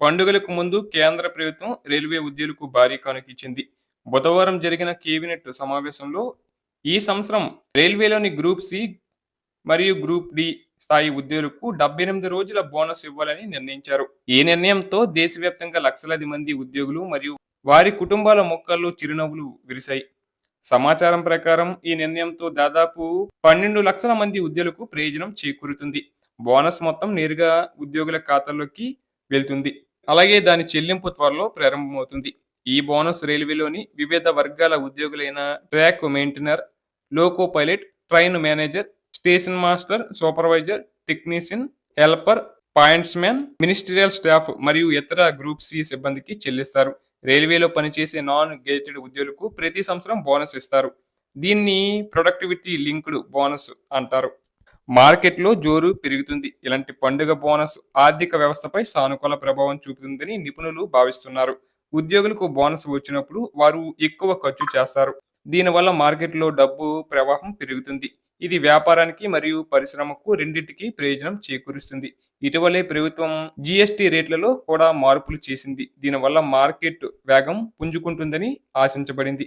పండుగలకు ముందు కేంద్ర ప్రభుత్వం రైల్వే ఉద్యోగులకు భారీ కానుక ఇచ్చింది. బుధవారం జరిగిన కేబినెట్ సమావేశంలో ఈ సంవత్సరం రైల్వేలోని గ్రూప్ సి మరియు గ్రూప్ డి స్థాయి ఉద్యోగులకు డెబ్బై ఎనిమిది రోజుల బోనస్ ఇవ్వాలని నిర్ణయించారు. ఈ నిర్ణయంతో దేశవ్యాప్తంగా లక్షలాది మంది ఉద్యోగులు మరియు వారి కుటుంబాల మొక్కల్లో చిరునవ్వులు విరిశాయి. సమాచారం ప్రకారం ఈ నిర్ణయంతో దాదాపు పన్నెండు లక్షల మంది ఉద్యోగులకు ప్రయోజనం చేకూరుతుంది. బోనస్ మొత్తం నేరుగా ఉద్యోగుల ఖాతాల్లోకి వెళ్తుంది. అలాగే దాని చెల్లింపు త్వరలో ప్రారంభమవుతుంది. ఈ బోనస్ రైల్వేలోని వివిధ వర్గాల ఉద్యోగులైన track maintainer loco pilot train manager station master supervisor technician helper points man ministerial staff మరియు ఇతర గ్రూప్ సి సిబ్బందికి చెల్లిస్తారు. రైల్వేలో పనిచేసే నాన్ గేటెడ్ ఉద్యోగులకు ప్రతి సంవత్సరం బోనస్ ఇస్తారు. దీన్ని ప్రొడక్టివిటీ లింక్డ్ బోనస్ అంటారు. మార్కెట్లో జోరు పెరుగుతుంది. ఇలాంటి పండుగ బోనస్ ఆర్థిక వ్యవస్థపై సానుకూల ప్రభావం చూపుతుందని నిపుణులు భావిస్తున్నారు. ఉద్యోగులకు బోనస్ వచ్చినప్పుడు వారు ఎక్కువ ఖర్చు చేస్తారు. దీనివల్ల మార్కెట్లో డబ్బు ప్రవాహం పెరుగుతుంది. ఇది వ్యాపారానికి మరియు పరిశ్రమకు రెండింటికి ప్రయోజనం చేకూరుస్తుంది. ఇటీవలే ప్రభుత్వం జిఎస్టి రేట్లలో కూడా మార్పులు చేసింది. దీనివల్ల మార్కెట్ వేగం పుంజుకుంటుందని ఆశించబడింది.